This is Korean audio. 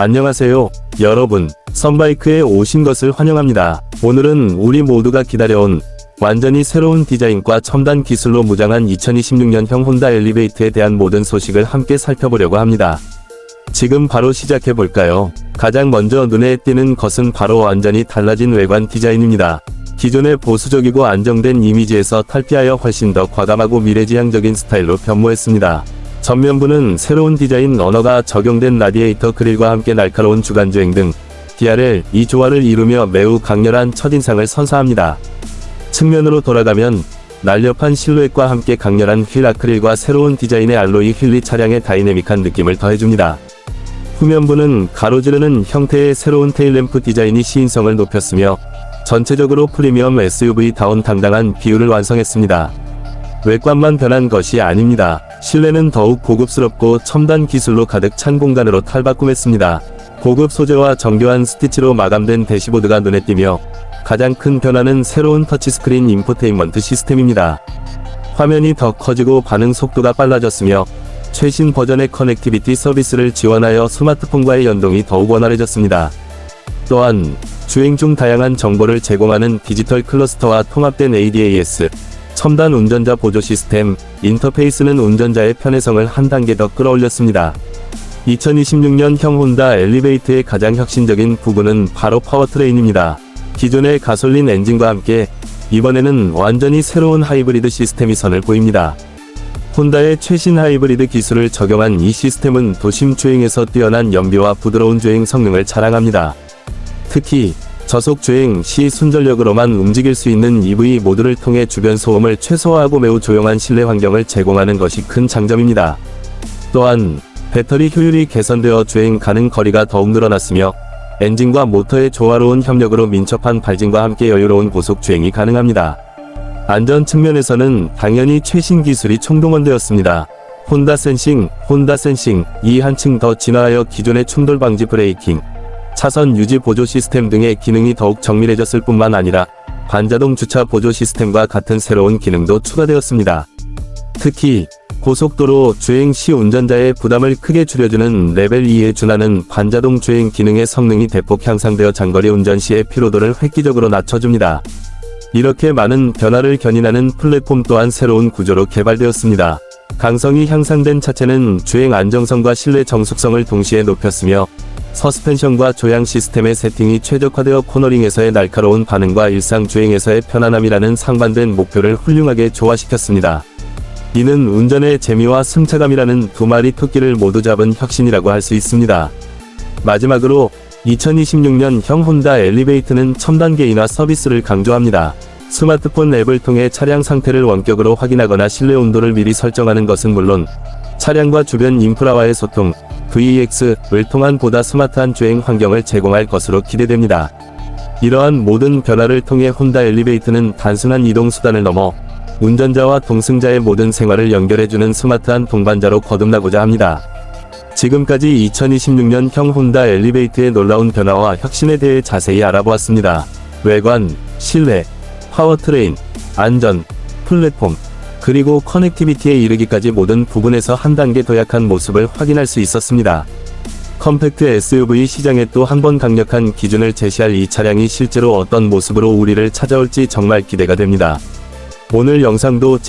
안녕하세요, 여러분. 썬바이크에 오신 것을 환영합니다. 오늘은 우리 모두가 기다려온 완전히 새로운 디자인과 첨단 기술로 무장한 2026년형 혼다 엘리베이트에 대한 모든 소식을 함께 살펴보려고 합니다. 지금 바로 시작해 볼까요? 가장 먼저 눈에 띄는 것은 바로 완전히 달라진 외관 디자인입니다. 기존의 보수적이고 안정된 이미지에서 탈피하여 훨씬 더 과감하고 미래지향적인 스타일로 변모했습니다. 전면부는 새로운 디자인 언어가 적용된 라디에이터 그릴과 함께 날카로운 주간주행 등 DRL 이 조화를 이루며 매우 강렬한 첫인상을 선사합니다. 측면으로 돌아가면 날렵한 실루엣과 함께 강렬한 휠 아크릴과 새로운 디자인의 알로이 휠리 차량의 다이내믹한 느낌을 더해줍니다. 후면부는 가로지르는 형태의 새로운 테일램프 디자인이 시인성을 높였으며 전체적으로 프리미엄 SUV다운 당당한 비율을 완성했습니다. 외관만 변한 것이 아닙니다. 실내는 더욱 고급스럽고 첨단 기술로 가득 찬 공간으로 탈바꿈했습니다. 고급 소재와 정교한 스티치로 마감된 대시보드가 눈에 띄며 가장 큰 변화는 새로운 터치스크린 인포테인먼트 시스템입니다. 화면이 더 커지고 반응 속도가 빨라졌으며 최신 버전의 커넥티비티 서비스를 지원하여 스마트폰과의 연동이 더욱 원활해졌습니다. 또한 주행 중 다양한 정보를 제공하는 디지털 클러스터와 통합된 ADAS, 첨단 운전자 보조 시스템, 인터페이스는 운전자의 편의성을 한 단계 더 끌어올렸습니다. 2026년형 혼다 엘리베이트의 가장 혁신적인 부분은 바로 파워트레인입니다. 기존의 가솔린 엔진과 함께 이번에는 완전히 새로운 하이브리드 시스템이 선을 보입니다. 혼다의 최신 하이브리드 기술을 적용한 이 시스템은 도심 주행에서 뛰어난 연비와 부드러운 주행 성능을 자랑합니다. 특히 저속 주행 시 순전력으로만 움직일 수 있는 EV 모드를 통해 주변 소음을 최소화하고 매우 조용한 실내 환경을 제공하는 것이 큰 장점입니다. 또한 배터리 효율이 개선되어 주행 가능 거리가 더욱 늘어났으며 엔진과 모터의 조화로운 협력으로 민첩한 발진과 함께 여유로운 고속 주행이 가능합니다. 안전 측면에서는 당연히 최신 기술이 총동원되었습니다. 혼다 센싱, 혼다 센싱, 이 한층 더 진화하여 기존의 충돌 방지 브레이킹, 차선 유지 보조 시스템 등의 기능이 더욱 정밀해졌을 뿐만 아니라 반자동 주차 보조 시스템과 같은 새로운 기능도 추가되었습니다. 특히 고속도로 주행 시 운전자의 부담을 크게 줄여주는 레벨 2에 준하는 반자동 주행 기능의 성능이 대폭 향상되어 장거리 운전 시의 피로도를 획기적으로 낮춰줍니다. 이렇게 많은 변화를 견인하는 플랫폼 또한 새로운 구조로 개발되었습니다. 강성이 향상된 차체는 주행 안정성과 실내 정숙성을 동시에 높였으며 서스펜션과 조향 시스템의 세팅이 최적화되어 코너링에서의 날카로운 반응과 일상 주행에서의 편안함이라는 상반된 목표를 훌륭하게 조화시켰습니다. 이는 운전의 재미와 승차감이라는 두 마리 토끼를 모두 잡은 혁신이라고 할 수 있습니다. 마지막으로 2026년형 혼다 엘리베이트는 첨단 개인화 서비스를 강조합니다. 스마트폰 앱을 통해 차량 상태를 원격으로 확인하거나 실내 온도를 미리 설정하는 것은 물론 차량과 주변 인프라와의 소통, VEX를 통한 보다 스마트한 주행 환경을 제공할 것으로 기대됩니다. 이러한 모든 변화를 통해 혼다 엘리베이트는 단순한 이동 수단을 넘어 운전자와 동승자의 모든 생활을 연결해주는 스마트한 동반자로 거듭나고자 합니다. 지금까지 2026년형 혼다 엘리베이트의 놀라운 변화와 혁신에 대해 자세히 알아보았습니다. 외관, 실내, 파워트레인, 안전, 플랫폼, 그리고 커넥티비티에 이르기까지 모든 부분에서 한 단계 도약한 모습을 확인할 수 있었습니다. 컴팩트 SUV 시장에 또 한 번 강력한 기준을 제시할 이 차량이 실제로 어떤 모습으로 우리를 찾아올지 정말 기대가 됩니다. 오늘 영상도 제